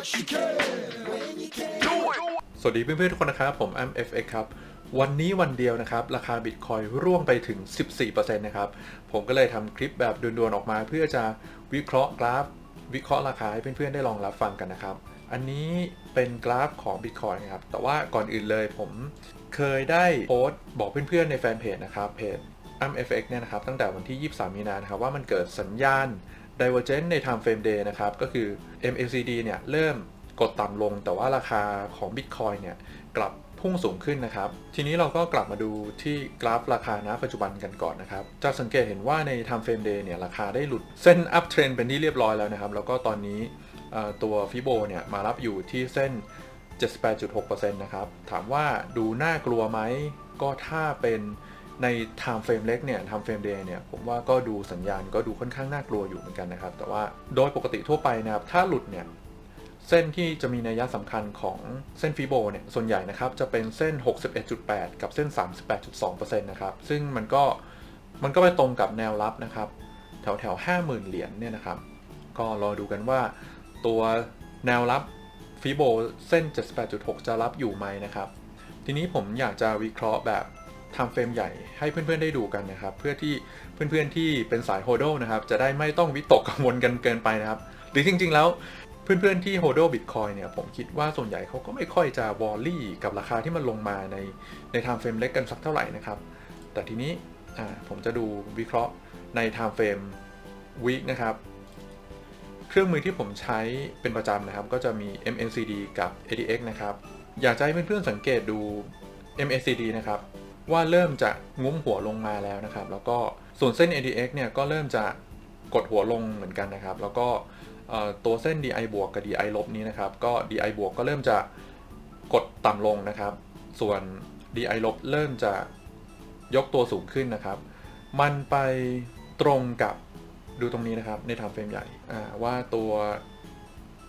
สวัสดีเพื่อนๆทุกคนนะครับ ผม m FX ครับ วันนี้วันเดียวนะครับ ราคาบิตคอยร่วงไปถึง 14%นะครับ ผมก็เลยทำคลิปแบบด่วนๆออกมา เพื่อจะวิเคราะห์กราฟ วิเคราะห์ราคาให้เพื่อนๆได้ลองรับฟังกันนะครับ อันนี้เป็นกราฟของ Bitcoin นะครับ แต่ว่าก่อนอื่นเลยผมเคยได้โพสต์บอกเพื่อนๆในแฟนเพจนะครับเพจ m FX เนี่ยนะครับตั้งแต่วันที่ 23 มีนานะครับว่ามันเกิดสัญญาณ Divergence ใน Time Frame Day นะครับ ก็คือ MACD เนี่ยเริ่มกดต่ำลง แต่ว่าราคาของ Bitcoin เนี่ยกลับพุ่งสูงขึ้นนะครับ ทีนี้เราก็กลับมาดูที่กราฟราคาณปัจจุบันกันก่อนนะครับ จะสังเกตเห็นว่าใน Time Frame Day เนี่ยราคาได้หลุดเส้น Up Trend เป็นที่เรียบร้อยแล้วนะครับ แล้วก็ตอนนี้ตัวฟิโบเนี่ยมารับอยู่ที่เส้น 78.6%นะครับ ถามว่าดูน่ากลัวไหม ก็ถ้าเป็น ใน time frame เล็กเนี่ย time frame day เนี่ย ผมว่าก็ดูสัญญาณก็ดูค่อนข้างน่ากลัวอยู่เหมือนกันนะครับ แต่ว่าโดยปกติทั่วไปนะครับ ถ้าหลุดเนี่ย เส้นที่จะมีนัยสำคัญของเส้นฟิโบเนี่ย ส่วนใหญ่นะครับ จะเป็นเส้น 61.8 กับเส้น 38.2%นะครับ ซึ่งมันก็มันก็ไปตรงกับแนวรับนะครับ แถวแถว50,000 เหรียญเนี่ยนะครับ ก็รอดูกันว่าตัวแนวรับฟิโบเส้น 78.6 จะรับอยู่ไหมนะครับ ทีนี้ผมอยากจะวิเคราะห์แบบ ทำเฟรมใหญ่ให้เพื่อนๆได้ดูกันนะครับ เพื่อที่เพื่อนๆที่เป็นสายโฮโดนะครับจะได้ไม่ต้องวิตกกังวลกันเกินไปนะครับ หรือจริงๆแล้วเพื่อนๆที่โฮโดบิตคอยเนี่ยผมคิดว่าส่วนใหญ่เขาก็ไม่ค่อยจะวอลลี่กับราคาที่มันลงมาในในไทม์เฟรมเล็กกันสักเท่าไหร่นะครับ แต่ทีนี้ผมจะดูวิเคราะห์ในไทม์เฟรมวีคนะครับ เครื่องมือที่ผมใช้เป็นประจำนะครับ ก็จะมี MACD กับ ADX นะครับ อยากจะให้เพื่อนๆสังเกตดู MACD นะครับ ว่าเริ่มจะงุ้มหัวลงมาแล้วนะครับ แล้วก็ส่วนเส้น ADX เนี่ยก็เริ่มจะกดหัวลงเหมือนกันนะครับ แล้วก็ตัวเส้น DI บวกกับ DI ลบนี้นะครับ ก็ DI บวกก็เริ่มจะกดต่ำลงนะครับ ส่วน DI ลบเริ่มจะยกตัวสูงขึ้นนะครับ มันไปตรงกับดูตรงนี้นะครับใน time frame ใหญ่ว่าตัว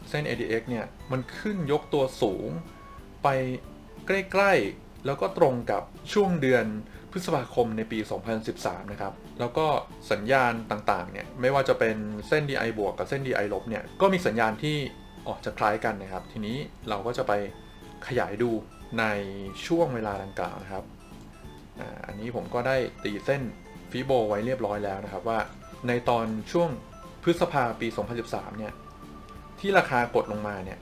เส้น ADX เนี่ยมันขึ้นยกตัวสูงไปใกล้ๆ แล้วก็ตรงกับช่วงเดือนพฤษภาคมในปี 2013 นะครับ แล้วก็สัญญาณต่างๆ เนี่ย ไม่ว่าจะเป็นเส้น DI บวกกับเส้น DI ลบเนี่ย ก็มีสัญญาณที่ออกจะคล้ายกันนะครับ ทีนี้เราก็จะไปขยายดูในช่วงเวลาดังกล่าวนะครับอ่าอันนี้ผมก็ได้ตีเส้นฟีโบไว้เรียบร้อยแล้วนะครับว่า ในตอนช่วงพฤษภาปี 2013 เนี่ย ที่ราคากดลงมาเนี่ย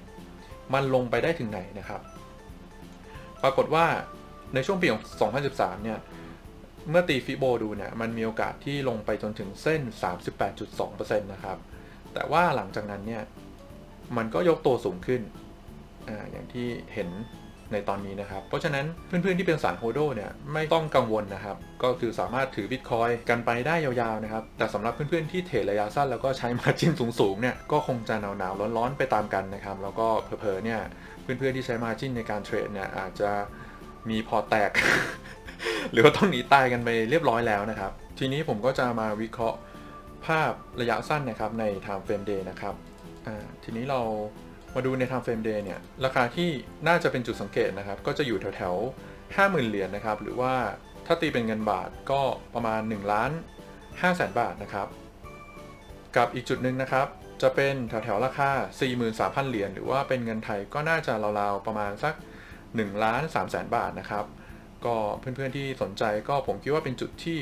มันลงไปได้ถึงไหนนะครับ ปรากฏว่าในช่วงปีของ 2013 เนี่ย เมื่อตีฟิโบดูเนี่ย มันมีโอกาสที่ลงไปจนถึงเส้น 38.2%นะครับ แต่ว่าหลังจากนั้นเนี่ย มันก็ยกตัวสูงขึ้นออย่างที่เห็น ในตอนนี้นะครับ เพราะฉะนั้นเพื่อนๆที่เป็นสายโฮโดเนี่ยไม่ต้องกังวลนะครับ ก็คือสามารถถือบิตคอยกันไปได้ยาวๆนะครับ แต่สำหรับเพื่อนๆที่เทรดระยะสั้นแล้วก็ใช้มาจิ้นสูงๆเนี่ยก็คงจะหนาวๆร้อนๆไปตามกันนะครับ แล้วก็เผลอๆเนี่ยเพื่อนๆที่ใช้มาจิ้นในการเทรดเนี่ยอาจจะมีพอแตก หรือว่าต้องหนีตายกันไปเรียบร้อยแล้วนะครับ ทีนี้ผมก็จะมาวิเคราะห์ภาพระยะสั้นนะครับใน time frame day นะครับทีนี้เรา มาดูใน time frame day เนี่ยราคาที่น่าจะเป็นจุดสังเกตนะครับ ก็จะอยู่แถวแถวๆ50,000 เหรียญนะครับ หรือว่าถ้าตีเป็นเงินบาทก็ประมาณ1ล้าน5แสนบาทนะครับ กับอีกจุดหนึ่งนะครับ จะเป็นแถวๆ ราคา 43,000 เหรียญหรือว่าเป็นเงินไทยก็น่าจะราวๆ ประมาณสัก1ล้าน3แสนบาทนะครับ ก็เพื่อนๆที่สนใจก็ผมคิดว่าเป็นจุดที่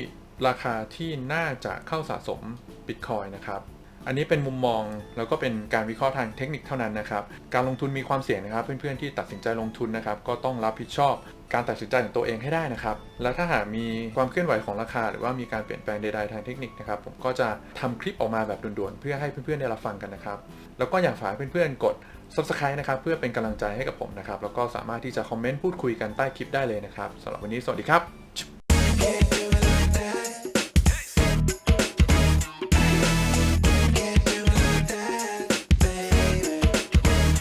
ราคาที่น่าจะเข้าสะสม Bitcoin นะครับ อันนี้เป็นมุมมองแล้วก็เป็นการวิเคราะห์ทางเทคนิคเท่านั้นนะครับ การลงทุนมีความเสี่ยงนะครับ เพื่อนๆที่ตัดสินใจลงทุนนะครับ ก็ต้องรับผิดชอบการตัดสินใจของตัวเองให้ได้นะครับ และถ้าหากมีความเคลื่อนไหวของราคา หรือว่ามีการเปลี่ยนแปลงใดๆทางเทคนิคนะครับ ผมก็จะทำคลิปออกมาแบบด่วนๆ เพื่อให้เพื่อนๆได้รับฟังกันนะครับ แล้วก็อยากฝากเพื่อนๆกด subscribe นะครับ เพื่อเป็นกำลังใจให้กับผมนะครับ แล้วก็สามารถที่จะคอมเมนต์พูดคุยกันใต้คลิปได้เลยนะครับสำหรับวันนี้สวัสดีครับ